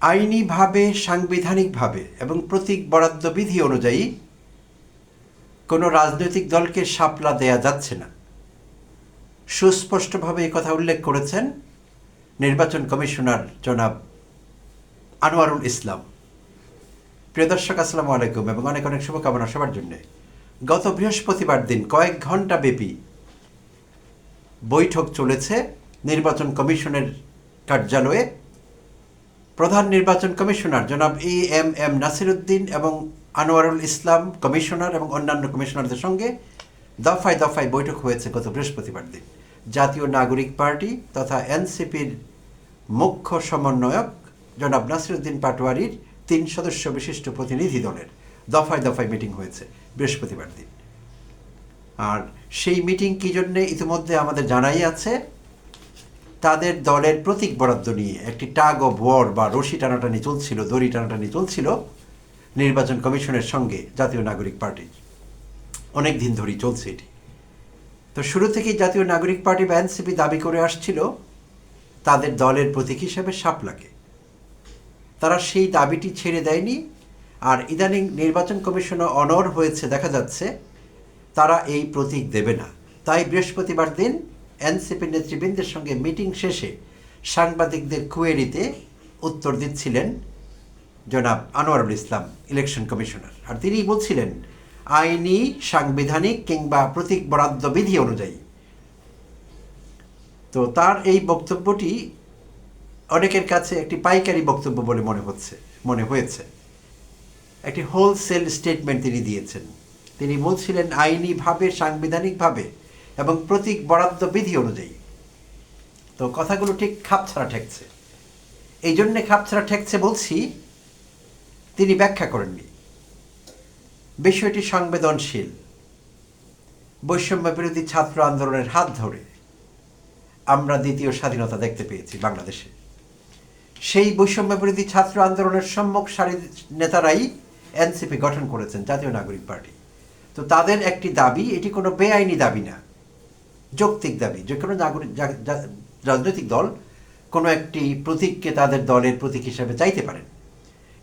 আইনিভাবে, সাংবিধানিকভাবে এবং প্রতীক বরাদ্দ বিধি অনুযায়ী কোনো রাজনৈতিক দলকে শাপলা দেয়া যাচ্ছে না। সুস্পষ্টভাবে এই কথা উল্লেখ করেছেন নির্বাচন কমিশনার জনাব আনোয়ারুল ইসলাম। প্রিয় দর্শক, আসসালামু আলাইকুম এবং অনেক অনেক শুভকামনা সবার জন্য। গত বৃহস্পতিবার দিন কয়েক ঘণ্টা ব্যাপী বৈঠক চলেছে নির্বাচন কমিশনের কার্যালয়ে। প্রধান নির্বাচন কমিশনার জনাব ই এম এম নাসিরুদ্দিন এবং আনোয়ারুল ইসলাম কমিশনার এবং অন্যান্য কমিশনারদের সঙ্গে দফায় দফায় বৈঠক হয়েছে গত বৃহস্পতিবার দিন। জাতীয় নাগরিক পার্টি তথা এনসিপির মুখ্য সমন্বয়ক জনাব নাসিরুদ্দিন পাটোয়ারির তিন সদস্য বিশিষ্ট প্রতিনিধি দলের দফায় দফায় মিটিং হয়েছে বৃহস্পতিবার দিন। আর সেই মিটিং কী জন্যে ইতিমধ্যে আমাদের জানাই আছে তাদের দলের প্রতীক বরাদ্দ নিয়ে একটি টাগ অফ ওয়ার বা রশি টানাটানি চলছিল, দড়ি টানাটানি চলছিল নির্বাচন কমিশনের সঙ্গে জাতীয় নাগরিক পার্টির অনেক দিন ধরেই চলছে এটি। তো শুরু থেকেই জাতীয় নাগরিক পার্টি বা এনসিপি দাবি করে আসছিল, তাদের দলের প্রতীক হিসেবে শাপলাকে। তারা সেই দাবিটি ছেড়ে দেয়নি, আর ইদানিং নির্বাচন কমিশনও অনর হয়েছে, দেখা যাচ্ছে, তারা এই প্রতীক দেবে না। তাই বৃহস্পতিবার দিন এনসিপি নেতৃবৃন্দের সঙ্গে মিটিং শেষে সাংবাদিকদের কুয়েরিতে উত্তর দিচ্ছিলেন জনাব আনোয়ারুল ইসলাম, ইলেকশন কমিশনার। আর তিনি বলছিলেন, আইনি, সাংবিধানিক কিংবা প্রতীক বরাদ্দ বিধি অনুযায়ী। তো তার এই বক্তব্যটি অনেকের কাছে একটি পাইকারি বক্তব্য বলে মনে হচ্ছে, মনে হয়েছে। একটি হোলসেল স্টেটমেন্ট তিনি দিয়েছেন। তিনি বলছিলেন, আইনিভাবে, সাংবিধানিকভাবে এবং প্রতীক বরাদ্দ বিধি অনুযায়ী। তো কথাগুলো ঠিক খাপছাড়া ঠেকছে। এই জন্যে খাপছাড়া ঠেকছে বলছি, তিনি ব্যাখ্যা করেননি। বিষয়টি সংবেদনশীল। বৈষম্য বিরোধী ছাত্র আন্দোলনের হাত ধরে আমরা দ্বিতীয় স্বাধীনতা দেখতে পেয়েছি বাংলাদেশে। সেই বৈষম্য বিরোধী ছাত্র আন্দোলনের সম্মুখ সারির নেতারাই এনসিপি গঠন করেছেন জাতীয় নাগরিক পার্টি। তো তাদের একটি দাবি, এটি কোনো বেআইনি দাবি না। যৌক্তিক দাবি, যে কোনো নাগরিক রাজনৈতিক দল কোনো একটি প্রতীককে তাদের দলের প্রতীক হিসাবে চাইতে পারেন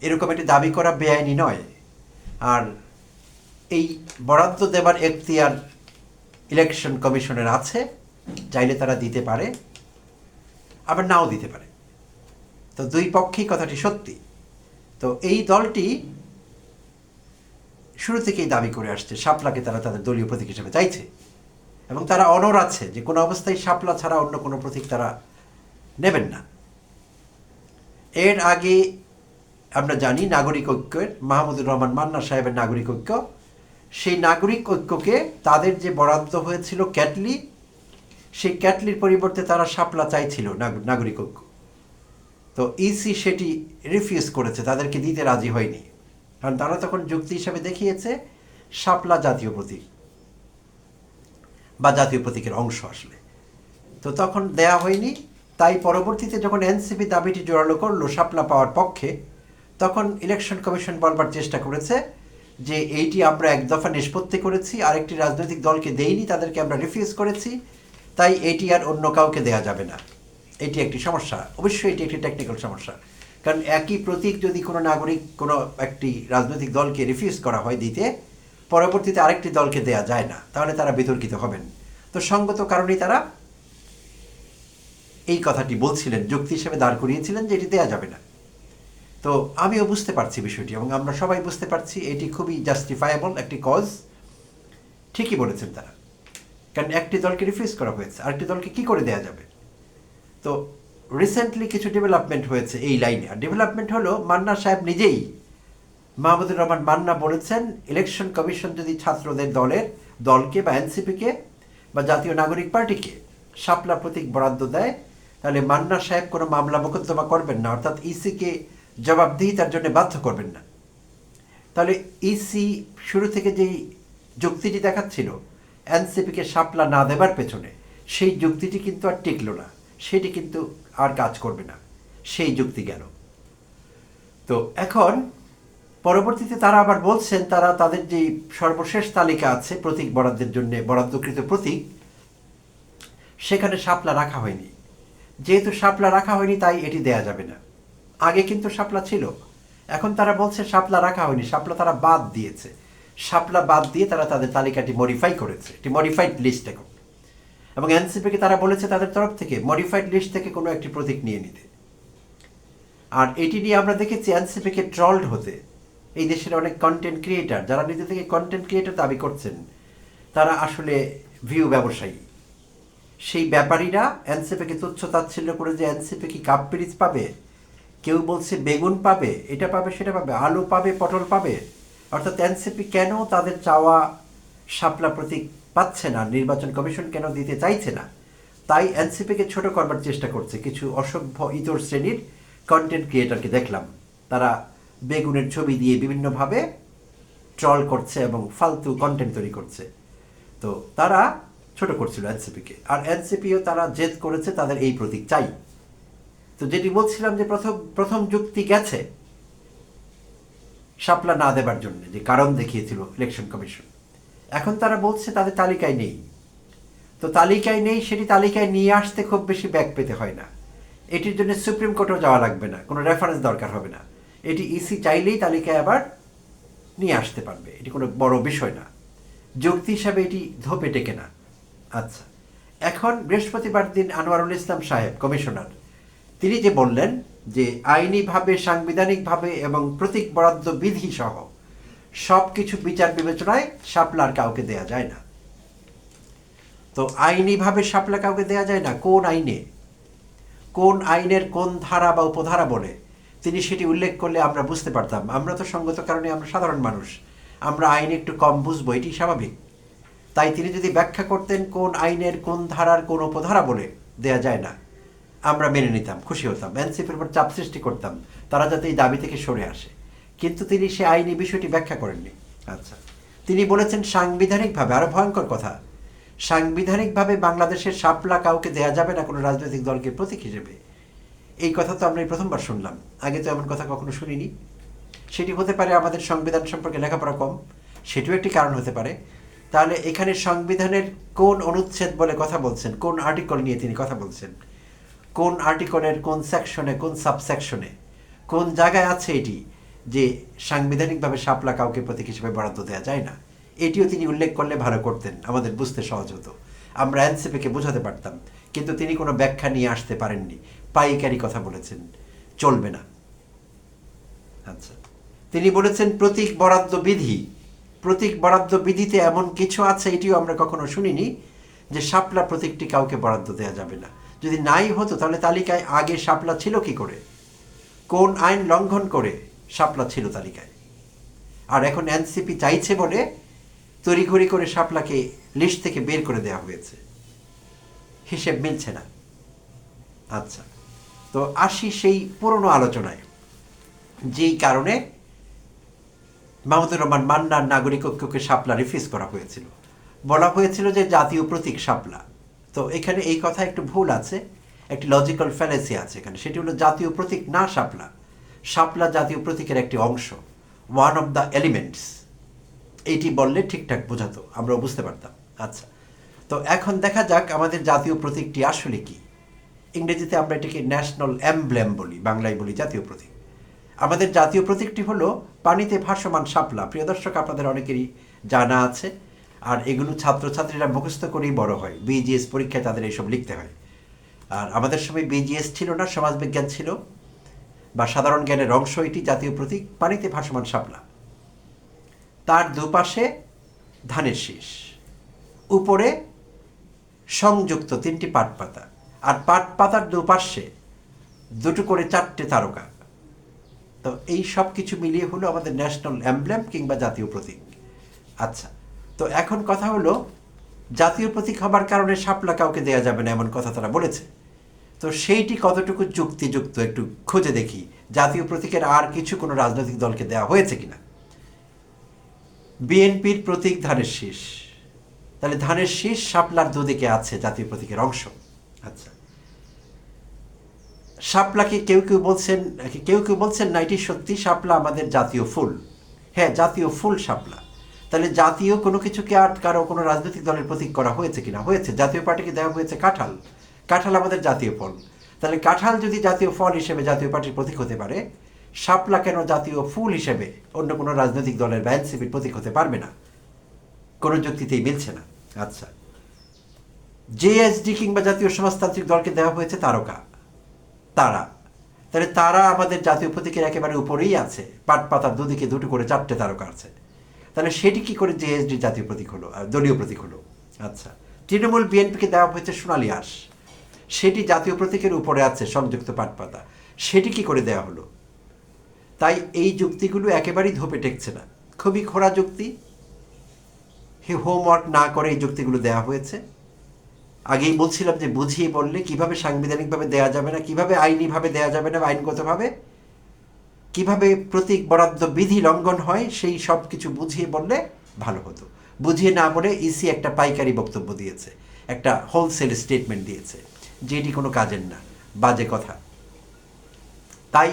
এরকম একটি দাবি করা বেআইনি নয়। আর এই বরাদ্দ দেবার এখতিয়ার ইলেকশন কমিশনের আছে, চাইলে তারা দিতে পারে, আবার নাও দিতে পারে। তো দুই পক্ষেই কথাটি সত্যি। তো এই দলটি শুরু থেকেই দাবি করে আসছে শাপলাকে তারা তাদের দলীয় প্রতীক হিসেবে চাইছে। এবং তারা অনর আছে, যে কোনো অবস্থায় শাপলা ছাড়া অন্য কোনো প্রতীক তারা নেবেন না। এর আগে আমরা জানি নাগরিক ঐক্যের, মাহমুদুর রহমান মান্না সাহেবের নাগরিক ঐক্য। সেই নাগরিক ঐক্যকে তাদের যে বরাদ্দ হয়েছিল ক্যাটলি, সেই ক্যাটলির পরিবর্তে তারা শাপলা চাইছিল নাগ- নাগরিক ঐক্য। তো ইসি সেটি রিফিউজ করেছে, তাদেরকে দিতে রাজি হয়নি। কারণ তারা তখন যুক্তি হিসাবে দেখিয়েছে, শাপলা জাতীয় প্রতীক। বা জাতীয় প্রতীকের অংশ আসলে। তো তখন দেয়া হয়নি। তাই পরবর্তীতে যখন এনসিপি দাবিটি জোরালো করল শাপলা পাওয়ার পক্ষে, তখন ইলেকশন কমিশন বলবার চেষ্টা করেছে যে এইটি আমরা এক দফা নিষ্পত্তি করেছি, আরেকটি রাজনৈতিক দলকে দেইনি, তাদেরকে আমরা রিফিউজ করেছি, তাই এটি আর অন্য কাউকে দেয়া যাবে না। এটি একটি সমস্যা। অবশ্যই এটি একটি টেকনিক্যাল সমস্যা। কারণ একই প্রতীক যদি কোনো নাগরিক কোনো একটি রাজনৈতিক দলকে রিফিউজ করা হয় দিতে পরবর্তীতে আরেকটি দলকে দেয়া যায় না, তাহলে তারা বিতর্কিত হবেন। তো সঙ্গত কারণেই তারা এই কথাটি বলছিলেন, যুক্তি হিসেবে দাঁড় করিয়েছিলেন যে এটি দেয়া যাবে না। তো আমিও বুঝতে পারছি বিষয়টি এবং আমরা সবাই বুঝতে পারছি এটি খুবই জাস্টিফায়েবল একটি কজ ঠিকই বলেছেন তারা। কারণ একটি দলকে রিফিউজ করা হয়েছে, আরেকটি দলকে কি করে দেয়া যাবে? তো রিসেন্টলি কিছু ডেভেলপমেন্ট হয়েছে এই লাইনে আর ডেভেলপমেন্ট হলো মান্না সাহেব নিজেই মাহমুদুর রহমান মান্না বলেছেন, ইলেকশন কমিশন যদি ছাত্রদের দলের, দলকে বা এনসিপিকে বা জাতীয় নাগরিক পার্টিকে শাপলা প্রতীক বরাদ্দ দেয়, তাহলে মান্না সাহেব কোনো মামলা মোকদ্দমা করবেন না, অর্থাৎ ইসিকে জবাবদিহি তার জন্য বাধ্য করবেন না। তাহলে ইসি শুরু থেকে যেই যুক্তিটি দেখাচ্ছিল, এনসিপিকে সাপলা না দেবার পেছনে, সেই যুক্তিটি কিন্তু আর টিকল না, সেটি কিন্তু আর কাজ করবে না, সেই যুক্তি গেল। তো এখন পরবর্তীতে তারা আবার বলছেন, তারা তাদের যে সর্বশেষ তালিকা আছে, প্রতীক বরাদ্দের জন্য, বরাদ্দকৃত প্রতীক, সেখানে শাপলা রাখা হয়নি। যেহেতু শাপলা রাখা হয়নি, তাই এটি দেয়া যাবে না। আগে কিন্তু শাপলা ছিল। এখন তারা বলছে শাপলা রাখা হয়নি, শাপলা তারা বাদ দিয়েছে। শাপলা বাদ দিয়ে তারা তাদের তালিকাটি মডিফাই করেছে, একটি মডিফাইড লিস্ট এখন। এবং এনসিপিকে তারা বলেছে তাদের তরফ থেকে মডিফাইড লিস্ট থেকে কোনো একটি প্রতীক নিয়ে নিতে। আর এটি নিয়ে আমরা দেখেছি এনসিপিকে ট্রলড হতে। এই দেশের অনেক কন্টেন্ট ক্রিয়েটার যারা নিজে থেকে কন্টেন্ট ক্রিয়েটার দাবি করছেন, তারা আসলে ভিউ ব্যবসায়ী। সেই ব্যাপারীরা এনসিপিকে তুচ্ছ তাচ্ছিল্য করে যে এনসিপি কি কাপ পিরিচ পাবে? কেউ বলছে বেগুন পাবে, এটা পাবে, সেটা পাবে, আলু পাবে, পটল পাবে। অর্থাৎ এনসিপি কেন তাদের চাওয়া শাপলা প্রতীক পাচ্ছে না, নির্বাচন কমিশন কেন দিতে চাইছে না? তাই এনসিপিকে ছোট করবার চেষ্টা করছে। কিছু অসভ্য ইতর শ্রেণির কন্টেন্ট ক্রিয়েটারকে দেখলাম। তারা বেগুনের ছবি দিয়ে বিভিন্নভাবে ট্রল করছে এবং ফালতু কন্টেন্ট তৈরি করছে। তো তারা ছোট করছিল এনসিপিকে। আর এনসিপিও তারা জেদ করেছে, তাদের এই প্রতীক চাই। তো যেটি বলছিলাম যে প্রথম প্রথম যুক্তি গেছে শাপলা না দেবার জন্য, যে কারণ দেখিয়েছিল ইলেকশন কমিশন এখন তারা বলছে তাদের তালিকায় নেই। তো তালিকায় নেই, সেটি তালিকায় নিয়ে আসতে খুব বেশি ব্যাক পেতে হয় না। এটির জন্য সুপ্রিম কোর্টেও যাওয়া লাগবে না, কোনো রেফারেন্স দরকার হবে না। এটি ইসি চাইলেই তালিকায় আবার নিয়ে আসতে পারবে। এটি কোনো বড় বিষয় না। যুক্তি হিসাবে এটি ধোপে টেকে না। আচ্ছা এখন বৃহস্পতিবার দিন আনোয়ারুল ইসলাম সাহেব, কমিশনার, তিনি যে বললেন যে আইনিভাবে, সাংবিধানিকভাবে এবং প্রতীক বরাদ্দ বিধি সহ সব কিছু বিচার বিবেচনায় শাপলার কাউকে দেয়া যায় না। তো আইনিভাবে শাপলা কাউকে দেয়া যায় না? কোন আইনে? কোন আইনের কোন ধারা বা উপধারা বলে তিনি সেটি উল্লেখ করলে আমরা বুঝতে পারতাম। আমরা তো সঙ্গত কারণে আমরা সাধারণ মানুষ। আমরা আইন একটু কম বুঝব এটি স্বাভাবিক। তাই তিনি যদি ব্যাখ্যা করতেন কোন আইনের কোন ধারার কোন উপধারা বলে দেয়া যায় না, আমরা মেনে নিতাম, খুশি হতাম, এনসিপির উপর চাপ সৃষ্টি করতাম, তারা যাতে এই দাবি থেকে সরে আসে। কিন্তু তিনি সে আইনি বিষয়টি ব্যাখ্যা করেননি। আচ্ছা তিনি বলেছেন সাংবিধানিকভাবে আরও ভয়ঙ্কর কথা, সাংবিধানিকভাবে বাংলাদেশের সাপলা কাউকে দেয়া যাবে না কোনো রাজনৈতিক দলকে প্রতীক হিসেবে। এই কথা তো আমরা এই প্রথমবার শুনলাম। আগে তো এমন কথা কখনো শুনিনি। সেটি হতে পারে আমাদের সংবিধান সম্পর্কে লেখাপড়া কম। সেটিও একটি কারণ হতে পারে। তাহলে এখানে সংবিধানের কোন অনুচ্ছেদ বলে কথা বলছেন? কোন আর্টিকেল নিয়ে তিনি কথা বলছেন? কোন আর্টিকেলের কোন সেকশনে কোন সাবসেকশনে কোন জায়গায় আছে এটি যে সাংবিধানিকভাবে শাপলা কাউকে প্রতীক হিসেবে বরাদ্দ দেওয়া যায় না? এটিও তিনি উল্লেখ করলে ভালো করতেন। আমাদের বুঝতে সহজ হতো। আমরা এনসিপিকে বোঝাতে পারতাম। কিন্তু তিনি কোনো ব্যাখ্যা নিয়ে আসতে পারেননি। পাইকারি কথা বলেছেন, চলবে না। আচ্ছা তিনি বলেছেন, প্রতীক বরাদ্দ বিধি, প্রতীক বরাদ্দ বিধিতে এমন কিছু আছে, এটিও আমরা কখনো শুনিনি, যে শাপলা প্রতীকটি কাউকে বরাদ্দ দেওয়া যাবে না। যদি নাই হতো, তাহলে তালিকায় আগে শাপলা ছিল কি করে? কোন আইন লঙ্ঘন করে শাপলা ছিল তালিকায়? আর এখন এনসিপি চাইছে বলে তড়িঘড়ি করে শাপলাকে লিস্ট থেকে বের করে দেওয়া হয়েছে। হিসেব মিলছে না। আচ্ছা তো আসি সেই পুরনো আলোচনায়। যেই কারণে মাহমুদুর রহমান মান্নার নাগরিক ঐক্যকে শাপলা রিফিউজ করা হয়েছিল। বলা হয়েছিল যে জাতীয় প্রতীক শাপলা। তো এখানে এই কথা একটু ভুল আছে, একটি লজিক্যাল ফ্যালেসি আছে এখানে। সেটি হলো জাতীয় প্রতীক না শাপলা। শাপলা জাতীয় প্রতীকের একটি অংশ ওয়ান অফ দ্য এলিমেন্টস এইটি বললে ঠিকঠাক বোঝাতো, আমরা বুঝতে পারতাম। আচ্ছা তো এখন দেখা যাক আমাদের জাতীয় প্রতীকটি আসলে কি। ইংরেজিতে আমরা এটাকে ন্যাশনাল অ্যাম্বলেম বলি, বাংলায় বলি জাতীয় প্রতীক। আমাদের জাতীয় প্রতীকটি হলো পানিতে ভাসমান শাপলা। প্রিয় দর্শক, আপনাদের অনেকেরই জানা আছে, আর এগুলো ছাত্রছাত্রীরা মুখস্থ করেই বড় হয়। বিজিএস পরীক্ষায় তাদের এইসব লিখতে হয়। আর আমাদের সময় বিজিএস ছিল না, সমাজবিজ্ঞান ছিল, বা সাধারণ জ্ঞানের অংশ এটি জাতীয় প্রতীক, পানিতে ভাসমান শাপলা। তার দুপাশে ধানের শীষ, উপরে সংযুক্ত তিনটি পাট পাতা আর পাট পাতার দুপাশে দুটো করে চারটে তারকা। তো এই সব কিছু মিলিয়ে হলো আমাদের ন্যাশনাল অ্যাম্বলেম কিংবা জাতীয় প্রতীক। আচ্ছা তো এখন কথা হলো, জাতীয় প্রতীক হবার কারণে শাপলা কাউকে দেয়া যাবে না এমন কথা তারা বলেছে। তো সেইটি কতটুকু যুক্তিযুক্ত একটু খুঁজে দেখি, জাতীয় প্রতীকের আর কিছু কোনো রাজনৈতিক দলকে দেওয়া হয়েছে কিনা। বিএনপির প্রতীক ধানের শীষ। তাহলে ধানের শীষ শাপলার দুদিকে আছে জাতীয় প্রতীকের অংশ। শাপলাকে কেউ কেউ বলছেন, কেউ কেউ বলছেন না এটি সত্যি শাপলা আমাদের জাতীয় ফুল। হ্যাঁ জাতীয় ফুল শাপলা। তাহলে জাতীয় কোনো কিছুকে আর কারও কোনো রাজনৈতিক দলের প্রতীক করা হয়েছে কিনা? হয়েছে। জাতীয় পার্টিকে দেওয়া হয়েছে কাঁঠাল। কাঁঠাল আমাদের জাতীয় ফল। তাহলে কাঁঠাল যদি জাতীয় ফল হিসেবে জাতীয় পার্টির প্রতীক হতে পারে, শাপলা কেন জাতীয় ফুল হিসেবে অন্য কোনো রাজনৈতিক দলের বা এনসিপির প্রতীক হতে পারবে না? কোনো যুক্তিতেই মিলছে না। আচ্ছা। জেএসডি কিংবা জাতীয় সমাজতান্ত্রিক দলকে দেওয়া হয়েছে তারকা। তারা। তাহলে তারা আমাদের জাতীয় প্রতীকের একেবারে উপরেই আছে। পাট পাতার দুদিকে দুটো করে চারটে তারকা আছে। তাহলে সেটি কি করে জেএসডি জাতীয় প্রতীক হলো? দলীয় প্রতীক হলো? আচ্ছা। তৃণমূল বিএনপিকে দেওয়া হয়েছে সোনালী আঁশ। সেটি জাতীয় প্রতীকের উপরে আছে, সংযুক্ত পাট পাতা। সেটি কি করে দেওয়া হলো? তাই এই যুক্তিগুলো একেবারেই ধোপে টেকছে না। খুবই খোরা যুক্তি। হোমওয়ার্ক না করে এই যুক্তিগুলো দেওয়া হয়েছে। আগেই বলছিলাম যে বুঝিয়ে বললে কীভাবে সাংবিধানিকভাবে দেওয়া যাবে না, কীভাবে আইনিভাবে দেওয়া যাবে না, আইনগতভাবে? কীভাবে প্রতীক বরাদ্দ বিধি লঙ্ঘন হয়, সেই সব কিছু বুঝিয়ে বললে ভালো হতো। বুঝিয়ে না বলে ইসি একটা পাইকারি বক্তব্য দিয়েছে, একটা হোলসেল স্টেটমেন্ট দিয়েছে, যেটি কোনো কাজের না, বাজে কথা। তাই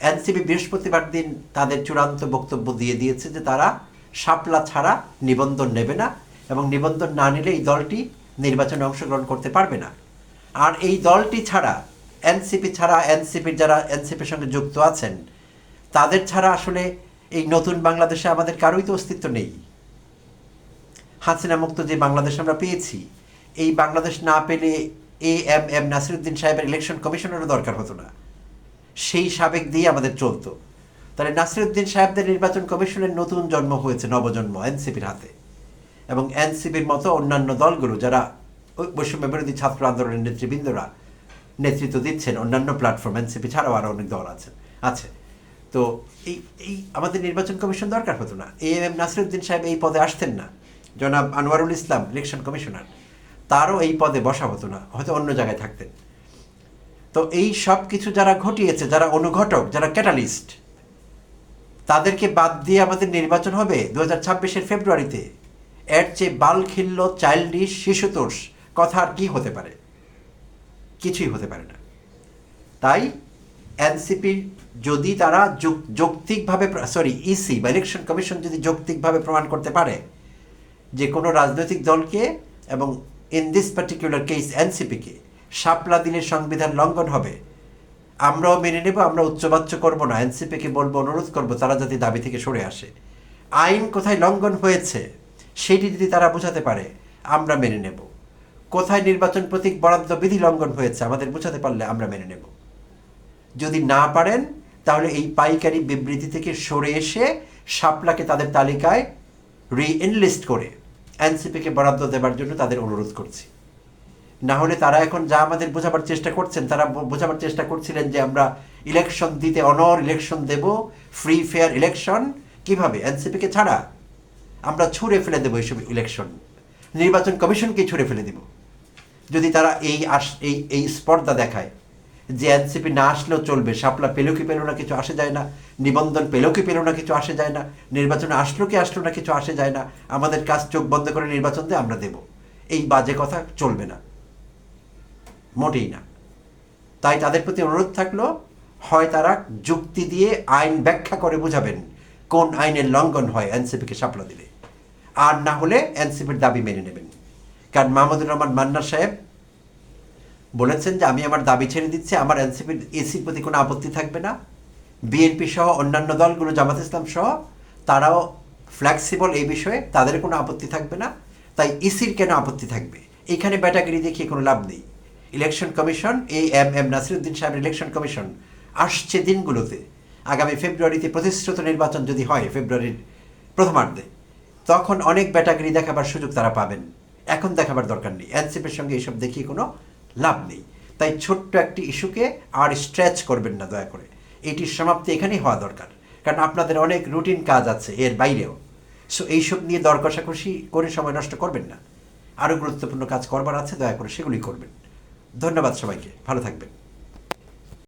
এনসিপি বৃহস্পতিবার দিন তাদের চূড়ান্ত বক্তব্য দিয়ে দিয়েছে যে তারা শাপলা ছাড়া নিবন্ধন নেবে না এবং নিবন্ধন না নিলে এই দলটি নির্বাচনে অংশগ্রহণ করতে পারবে না। আর এই দলটি ছাড়া, এনসিপি ছাড়া, এনসিপির যারা এনসিপির সঙ্গে যুক্ত আছেন, তাদের ছাড়া আসলে এই নতুন বাংলাদেশে আমাদের কারোই তো অস্তিত্ব নেই। হাসিনা মুক্ত যে বাংলাদেশ আমরা পেয়েছি, এই বাংলাদেশ না পেলে এ এম এম নাসিরুদ্দিন সাহেবের ইলেকশন কমিশনেরও দরকার হতো না। সেই সাবেক দিয়ে আমাদের চলতো। তাহলে নাসিরুদ্দিন সাহেবদের নির্বাচন কমিশনের নতুন জন্ম হয়েছে, নবজন্ম এনসিপির হাতে। এবং এনসিপির মতো অন্যান্য দলগুলো যারা বৈষম্য বিরোধী ছাত্র আন্দোলনের নেতৃবৃন্দরা নেতৃত্ব দিচ্ছেন, অন্যান্য প্ল্যাটফর্ম এনসিপি ছাড়াও আরও অনেক দল আছে আছে। তো এই এই আমাদের নির্বাচন কমিশন দরকার হতো না। এ এম এম নাসিরুদ্দিন সাহেব এই পদে আসতেন না। জনাব আনোয়ারুল ইসলাম ইলেকশন কমিশনার তারও এই পদে বসা হতো না, হয়তো অন্য জায়গায় থাকতেন। তো এই সব কিছু যারা ঘটিয়েছে, যারা অনুঘটক, যারা ক্যাটালিস্ট তাদেরকে বাদ দিয়ে আমাদের নির্বাচন হবে দু হাজার ছাব্বিশের ফেব্রুয়ারিতে। এর চেয়ে বালখিল্য চাইল্ডিশ, শিশুতোষ কথা আর কি হতে পারে? কিছুই হতে পারে না। তাই এনসিপি যদি তারা যুক- যৌক্তিকভাবে সরি ইসি বা ইলেকশন কমিশন যদি যৌক্তিকভাবে প্রমাণ করতে পারে যে কোনো রাজনৈতিক দলকে এবং ইন দিস পার্টিকুলার কেস এনসিপিকে শাপলা দিলে সংবিধান লঙ্ঘন হবে, আমরাও মেনে নেব, আমরা উচ্চবাচ্য করব না। এনসিপিকে বলব, অনুরোধ করব, তারা যাতে দাবি থেকে সরে আসে। আইন কোথায় লঙ্ঘন হয়েছে? সেটি যদি তারা বোঝাতে পারে, আমরা মেনে নেব। কোথায় নির্বাচন প্রতীক বরাদ্দ বিধি লঙ্ঘন হয়েছে আমাদের বোঝাতে পারলে আমরা মেনে নেব। যদি না পারেন, তাহলে এই পাইকারি বিবৃতি থেকে সরে এসে শাপলাকে তাদের তালিকায় রিএনলিস্ট করে এনসিপিকে বরাদ্দ দেওয়ার জন্য তাদের অনুরোধ করছি। না হলে তারা এখন যা আমাদের বোঝাবার চেষ্টা করছেন, তারা বোঝাবার চেষ্টা করছিলেন যে আমরা ইলেকশন দিতে অনর ইলেকশন দেব ফ্রি ফেয়ার ইলেকশন কীভাবে? এনসিপিকে ছাড়া আমরা ছুঁড়ে ফেলে দেবো এইসব ইলেকশন নির্বাচন কমিশনকে ছুঁড়ে ফেলে দেব। যদি তারা এই আস, এই এই স্পর্ধা দেখায় যে এনসিপি না আসলেও চলবে, শাপলা পেল কি পেল না কিছু আসে যায় না, নিবন্ধন পেল কি পেল না কিছু আসে যায় না, নির্বাচনে আসলো কি আসলো না কিছু আসে যায় না, আমাদের কাজ চোখ বন্ধ করে নির্বাচন দিয়ে আমরা দেব। এই বাজে কথা চলবে না। মোটেই না। তাই তাদের প্রতি অনুরোধ থাকল, হয় তারা যুক্তি দিয়ে আইন ব্যাখ্যা করে বোঝাবেন। কোন আইনের লঙ্ঘন হয় এনসিপিকে সাপলা দিলে আর না হলে এনসিপির দাবি মেনে নেবেন। কারণ মাহমুদুর রহমান মান্নার সাহেব বলেছেন যে, আমি আমার দাবি ছেড়ে দিচ্ছি, আমার এনসিপির এসির প্রতি কোনো আপত্তি থাকবে না। বিএনপি সহ অন্যান্য দলগুলো, জামাত ইসলাম সহ, তারাও ফ্লেক্সিবল এই বিষয়ে, তাদের কোনো আপত্তি থাকবে না। তাই ইসির কেন আপত্তি থাকবে? এখানে ব্যাটাগিরি দেখিয়ে কোনো লাভ নেই। ইলেকশন কমিশন এই এম এম নাসিরুদ্দিন সাহেবের ইলেকশন কমিশন আসছে দিনগুলোতে। আগামী ফেব্রুয়ারিতে প্রতিশ্রুত নির্বাচন যদি হয় ফেব্রুয়ারির প্রথমার্ধে, তখন অনেক ব্যাটাগিরি দেখাবার সুযোগ তারা পাবেন। এখন দেখাবার দরকার নেই। এনসিপির সঙ্গে এইসব দেখিয়ে কোনো লাভ নেই। তাই ছোট্ট একটি ইস্যুকে আর স্ট্রেচ করবেন না দয়া করে। এটির সমাপ্তি এখানেই হওয়া দরকার। কারণ আপনাদের অনেক রুটিন কাজ আছে এর বাইরেও। সো এইসব নিয়ে দর কষাকষি করে সময় নষ্ট করবেন না। আরও গুরুত্বপূর্ণ কাজ করবার আছে, দয়া করে সেগুলি করবেন। ধন্যবাদ সবাইকে। ভালো থাকবেন।